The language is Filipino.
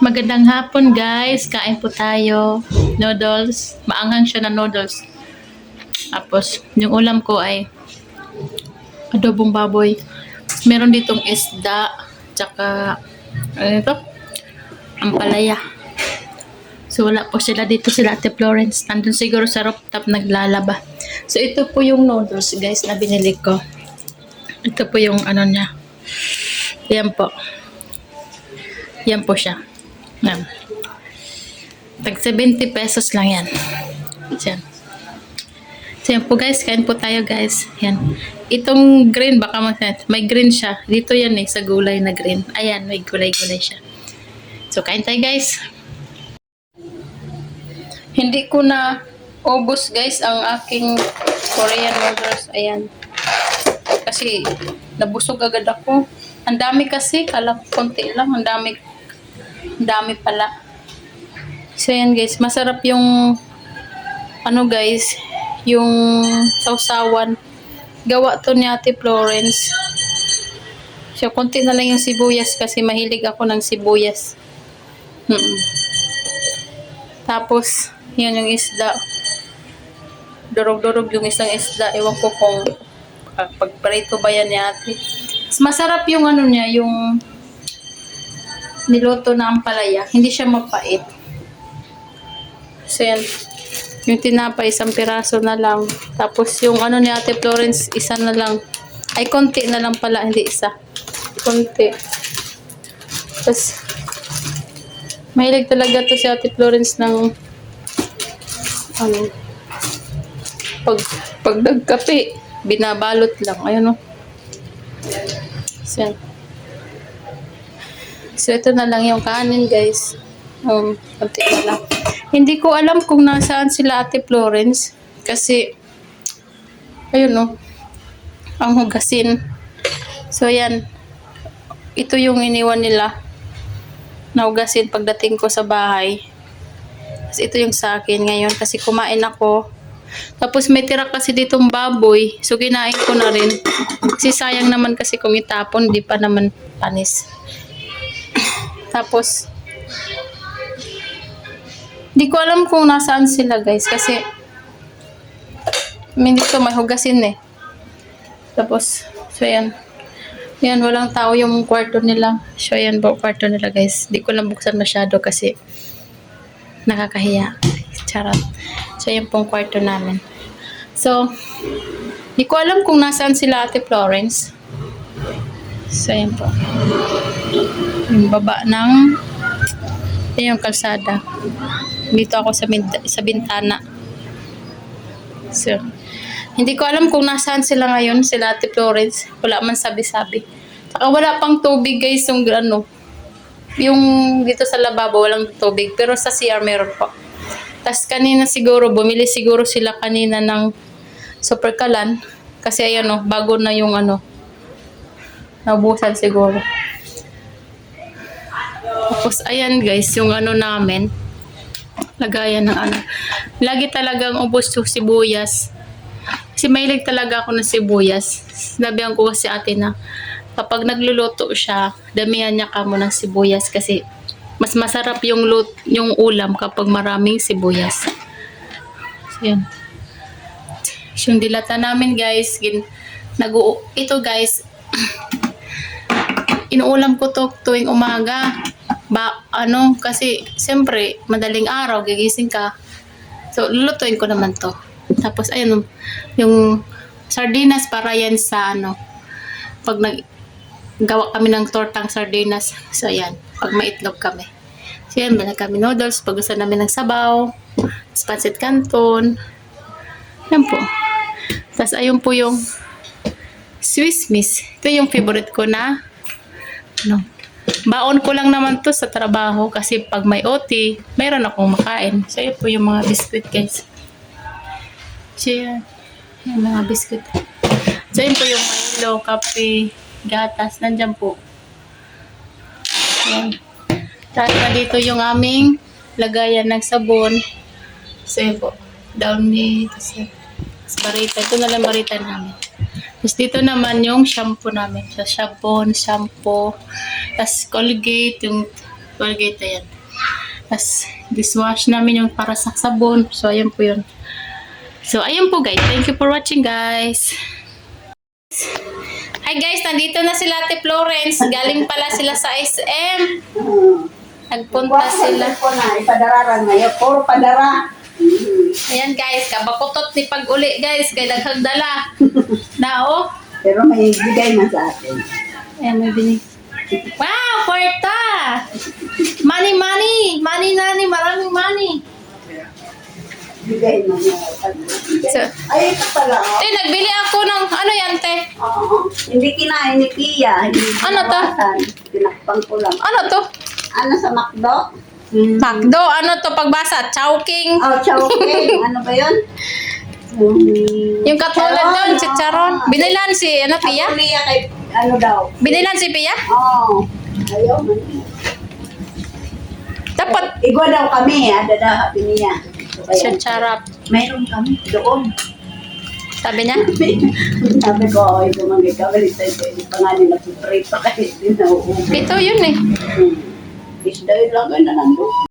Magandang hapon guys. Kain po tayo. Noodles. Maanghang siya na noodles. Tapos, yung ulam ko ay adobong baboy. Meron ditong isda. Tsaka, ano ito? Ampalaya. So, wala po sila dito sila Ate Florence. Nandun siguro sa rooftop naglalaba. So, ito po yung noodles guys na binili ko. Ito po yung ano niya. Yan po. Yan po siya. Yan. Tag 70 pesos lang yan. Yan. So yan po guys, kain po tayo guys. Yan. Itong green, baka mag may green siya. Dito yan eh, sa gulay na green. Ayan, may gulay-gulay siya. So kain tayo guys. Hindi ko na ubos guys ang aking Korean noodles. Ayan. Kasi nabusog agad ako. Ang dami kasi, kala ko konti lang. Ang dami, dami pala. So yan guys, masarap yung ano guys, yung sausawan. Gawa to ni Ate Florence. So konti na lang yung sibuyas kasi mahilig ako ng sibuyas. Mm Tapos, yan yung isda. Durog-durog yung isang isda. Ewan ko kung uh, pagparito ba yan ni ate. Mas Masarap yung ano niya, yung niluto na ampalaya. Hindi siya mapait. So yan. Yung tinapay, isang piraso na lang. Tapos yung ano ni ate Florence, isa na lang. Ay, konti na lang pala, hindi isa. Konti. Tapos, mahilig talaga to si ate Florence ng ano, pag, pag nagkape, binabalot lang. Ayun o. So, yan. So, ito na lang yung kanin, guys. Um, konti na lang. Hindi ko alam kung nasaan sila Ate Florence. Kasi, ayun o. Ang hugasin. So, yan. Ito yung iniwan nila. Nahugasin pagdating ko sa bahay. Tapos ito yung sa akin ngayon kasi kumain ako. Tapos may tira kasi ditong baboy. So kinain ko na rin. Kasi sayang naman kasi kung itapon, di pa naman panis. Tapos, di ko alam kung nasaan sila guys kasi may dito may hugasin eh. Tapos, so yan. Yan, walang tao yung kwarto nila. So, yan po, kwarto nila guys. Di ko lang buksan masyado kasi nakakahiya. Charot. So, yan pong kwarto namin. So, di ko alam kung nasaan sila Ate Florence. So, yan po. Yung baba ng yan yung kalsada. Dito ako sa, sa bintana. So, hindi ko alam kung nasaan sila ngayon, sila Ate Florence. Wala man sabi-sabi. Saka wala pang tubig guys yung ano, yung dito sa lababo walang tubig pero sa CR meron po. Tapos kanina siguro bumili siguro sila kanina ng super kalan kasi ayan oh, bago na yung ano naubusan siguro. Tapos ayan guys, yung ano namin lagayan ng ano. Lagi talagang ubos yung sibuyas. Kasi mahilig talaga ako ng sibuyas. Sinabihan ko kasi ate na kapag nagluluto siya, damihan niya kamo ng sibuyas kasi mas masarap yung lut yung ulam kapag maraming sibuyas. So, yan. Yung dilata namin guys, gin, nag ito guys, inuulam ko to tuwing umaga. Ba, ano, kasi siyempre, madaling araw, gigising ka. So, lulutuin ko naman to. Tapos, ayun, yung sardinas para yan sa ano, pag nag, gawa kami ng tortang sardinas. So, ayan. Pag may itlog kami. So, yan. Kami noodles. Pag gusto namin ng sabaw. Pancit canton. Yan po. Tapos, ayun po yung Swiss Miss. Ito yung favorite ko na ano, baon ko lang naman to sa trabaho kasi pag may OT, mayroon akong makain. So, yun po yung mga biscuit, guys. So, yan. Yung mga biscuit. So, yun po yung Milo, kape, gatas. Nandyan po. Yan. Tapos na dito yung aming lagayan ng sabon. So, yun po. Downy. Tapos, tapos barita. Ito na lang barita namin. Tapos dito naman yung shampoo namin. So, sabon, shampoo, tapos Colgate, yung Colgate, ayan. Tapos, dishwash namin yung para sa sabon. So, ayan po yun. So, ayan po guys. Thank you for watching guys. Hi guys, nandito na sila Ate Florence. Galing pala sila sa SM. Nagpunta sila. ipadararan ngayon. Puro padara. Ayan guys, kabakutot ni pag-uli guys. Kay daghang dala. Na oh. Pero may bigay na sa atin. Ayan, may binig. Wow, kwarta! Money, money! Money, nani, maraming money. Bigay na niya. So, Ay, ito pala. oh. te, nagbili ako ng, ano yan, te? Oo. Hindi kinain ni Pia. Hindi Ano to? kinawasan. Tinakpan ko lang. Ano to? Ano sa McDo? Macdo, ano to pagbasa? Chowking. Oh, chowking. ano ba yun? Yung katulad doon, si Charon. Ah. Binilan si, ano, Pia? Pia kay, ano daw? Binilan si Pia? Oo. Ayaw man. Dapat, Igwa daw kami, ada daw habi niya. So, charap. Mayroon kami doon. Sabi niya? Sabi ko, ay gumagay ka, balik tayo sa hindi pa nga nila pupray pa kahit din na. Ito yun eh. Hmm. Isda yun lang na nandun.